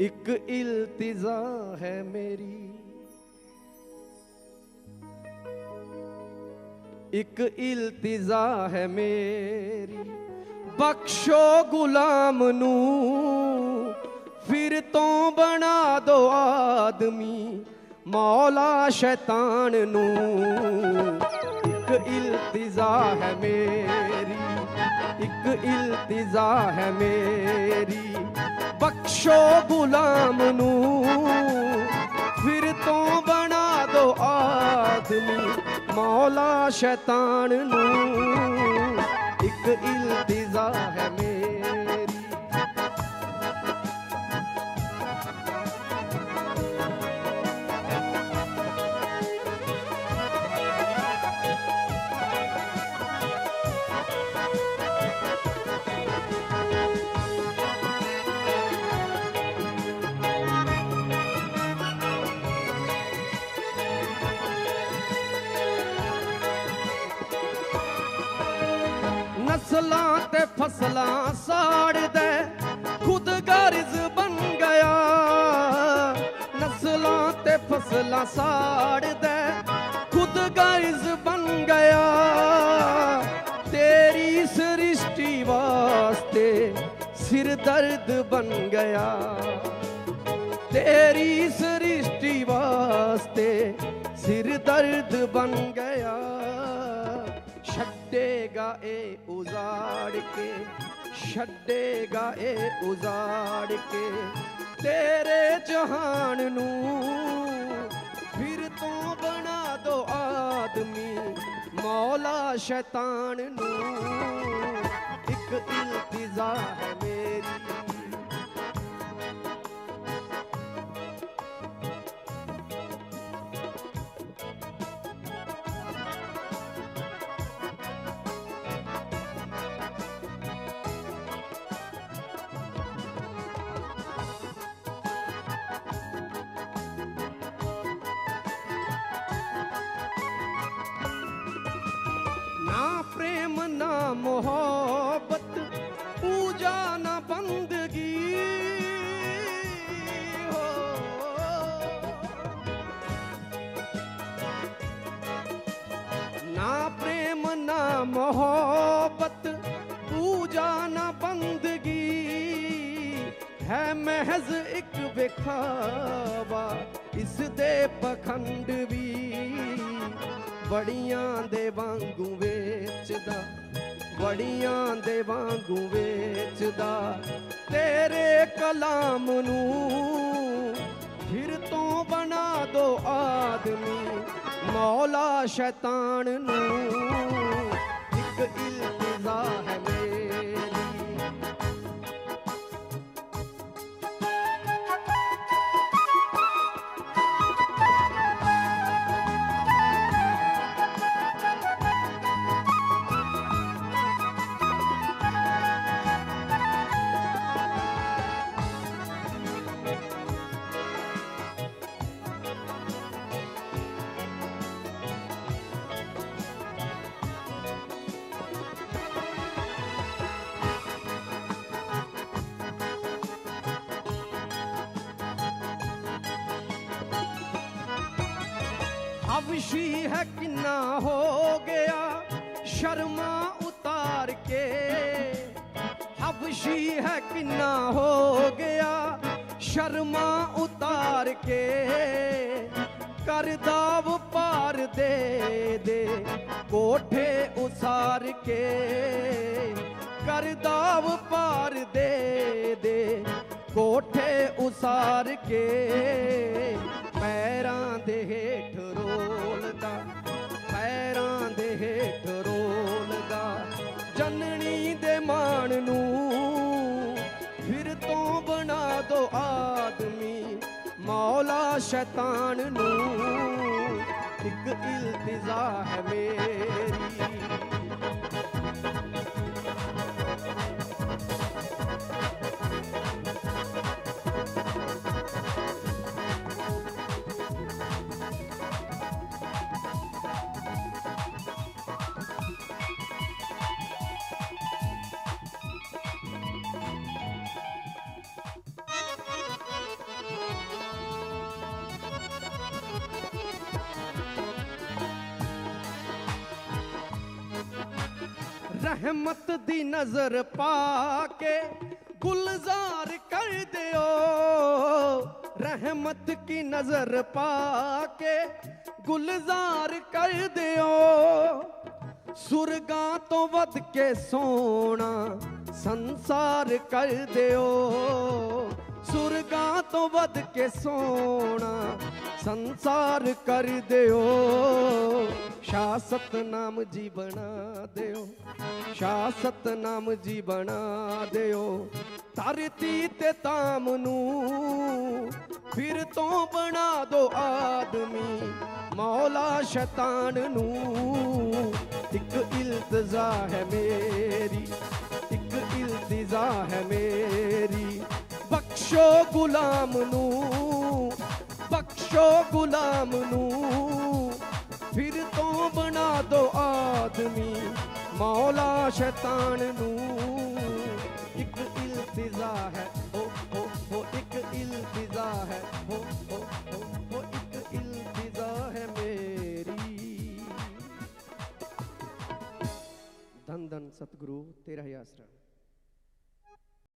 ਇੱਕ ਇਲਤਿਜ਼ਾ ਹੈ ਮੇਰੀ। ਇੱਕ ਇਲਤਿਜ਼ਾ ਹੈ ਮੇਰੀ। ਬਖਸ਼ੋ ਗੁਲਾਮ ਨੂੰ, ਫਿਰ ਤੋਂ ਬਣਾ ਦੋ ਆਦਮੀ, ਮੌਲਾ ਸ਼ੈਤਾਨ ਨੂੰ। ਇੱਕ ਇਲਤਿਜ਼ਾ ਹੈ ਮੇਰੀ, ਇੱਕ ਇਲਤਿਜ਼ਾ ਹੈ ਮੇਰੀ। ਬਖਸ਼ੋ ਗੁਲਾਮ ਨੂੰ। ਫਿਰ ਤੋਂ ਬਣਾ ਦੋ ਆਦਮੀ ਮੌਲਾ ਸ਼ੈਤਾਨ ਨੂੰ। ਇੱਕ ਇਲਤਿਜ਼ਾ ਨਸਲਾਂ ਤੇ ਫਸਲਾਂ ਸਾੜਦੇ ਖੁਦ ਗਰਜ਼ ਬਣ ਗਿਆ। ਨਸਲਾਂ ਤੇ ਫਸਲਾਂ ਸਾੜਦੇ ਖੁਦ ਗਰਜ਼ ਬਣ ਗਿਆ। ਤੇਰੀ ਸ੍ਰਿਸ਼ਟੀ ਵਾਸਤੇ ਸਿਰ ਦਰਦ ਬਣ ਗਿਆ। ਤੇਰੀ ਸ੍ਰਿਸ਼ਟੀ ਵਾਸਤੇ ਸਿਰ ਦਰਦ ਬਣ ਗਿਆ। ਛੱਡੇਗਾ ਇਹ ਉਜ਼ਾੜ ਕੇ, ਛੱਡੇਗਾ ਇਹ ਉਜ਼ਾੜ ਕੇ। ਤੇਰੇ ਜਹਾਨ ਨੂੰ ਫਿਰ ਤੋਂ ਬਣਾ ਦੋ ਆਦਮੀ, ਮੌਲਾ ਸ਼ੈਤਾਨ ਨੂੰ। ਇੱਕ ਇਲਤਿਜ਼ਾ ਹੈ ਪ੍ਰੇਮ ਨਾ ਮੁਹੱਬਤ ਪੂਜਾ ਨਾ ਬੰਦਗੀ ਹੋ ਨਾ ਪ੍ਰੇਮ ਨਾ ਮੁਹੱਬਤ ਪੂਜਾ ਨਾ ਬੰਦਗੀ ਹੈ ਮਹਿਜ਼ ਇੱਕ ਵਿਖਾਵਾ ਇਸ ਦੇ ਪਖੰਡ ਵੀ ਬੜੀਆਂ ਦੇ ਵਾਂਗੂ ਵੇਚਦਾ ਬੜੀਆਂ ਦੇ ਵਾਂਗੂ ਵੇਚਦਾ। ਤੇਰੇ ਕਲਾਮ ਨੂੰ ਫਿਰ ਤੋਂ ਬਣਾ ਦੋ ਆਦਮੀ, ਮੌਲਾ ਸ਼ੈਤਾਨ ਨੂੰ। ਇੱਕ ਇਲਤਿਜ਼ਾ ਹੈ ਹਵਸ਼ੀ ਹੈ ਕਿੰਨਾ ਹੋ ਗਿਆ ਸ਼ਰਮਾ ਉਤਾਰ ਕੇ ਹਵਸ਼ੀ ਹੈ ਕਿੰਨਾ ਹੋ ਗਿਆ ਸ਼ਰਮਾ ਉਤਾਰ ਕੇ ਕਰਦਾ ਵਪਾਰ ਦੇ ਦੇ ਕੋਠੇ ਉਸਾਰ ਕੇ ਕਰਦਾ ਵਪਾਰ ਦੇ ਦੇ ਕੋਠੇ ਉਸਾਰ ਕੇ ਪੈਰਾਂ ਦੇ ਹੇਠ ਰੋਲਦਾ, ਪੈਰਾਂ ਦੇ ਹੇਠ ਰੋਲਦਾ ਜਨਣੀ ਦੇ ਮਾਣ ਨੂੰ ਫਿਰ ਤੋਂ ਬਣਾ ਦੋ ਆਦਮੀ, ਮੌਲਾ ਸ਼ੈਤਾਨ ਨੂੰ। ਇੱਕ ਇਲਤਿਜ਼ਾ ਹੈ ਮੇਰੀ। ਰਹਿਮਤ ਦੀ ਨਜ਼ਰ ਪਾ ਕੇ ਗੁਲਜ਼ਾਰ ਕਰ ਦਿਓ। ਰਹਿਮਤ ਕੀ ਨਜ਼ਰ ਪਾ ਕੇ ਗੁਲਜ਼ਾਰ ਕਰ ਦਿਓ। ਸੁਰਗਾਂ ਤੋਂ ਵੱਧ ਕੇ ਸੋਣਾ ਸੰਸਾਰ ਕਰ ਦਿਓ। ਸੁਰਗਾਂ ਤੋਂ ਵੱਧ ਕੇ ਸੋਣਾ ਸੰਸਾਰ ਕਰ ਦਿਓ। ਸ਼ਾਸਤ ਨਾਮ ਜੀ ਬਣਾ ਦਿਓ। ਸ਼ਾਹ ਸਤਨਾਮ ਜੀ ਬਣਾ ਦਿਓ। ਧਰਤੀ ਤੇ ਤਾਮ ਨੂੰ ਫਿਰ ਤੋਂ ਬਣਾ ਦੋ ਆਦਮੀ। ਮੌਲਾ ਸ਼ੈਤਾਨ ਨੂੰ ਇੱਕ ਇਲਤਜ਼ਾ ਹੈ ਮੇਰੀ, ਇੱਕ ਇਲਤਜ਼ਾ ਹੈ ਮੇਰੀ। ਬਖਸ਼ੋ ਗੁਲਾਮ ਨੂੰ, ਬਖਸ਼ੋ ਗੁਲਾਮ ਨੂੰ ਫਿਰ ਤੋਂ ਬਣਾ ਦੋ ਆਦਮੀ। ਮੌਲਾ ਸ਼ੈਤਾਨ ਨੂੰ ਇੱਕ ਇਲਤਜ਼ਾ ਹੈ, ਹੋ ਹੋ ਹੋ, ਇੱਕ ਇਲਤਜ਼ਾ ਹੈ, ਹੋ ਹੋ ਹੋ ਹੋ, ਇੱਕ ਇਲਤਜ਼ਾ ਹੈ ਮੇਰੀ। ਧੰਨ ਧੰਨ ਸਤਿਗੁਰੂ, ਤੇਰਾ ਹੀ ਆਸਰਾ।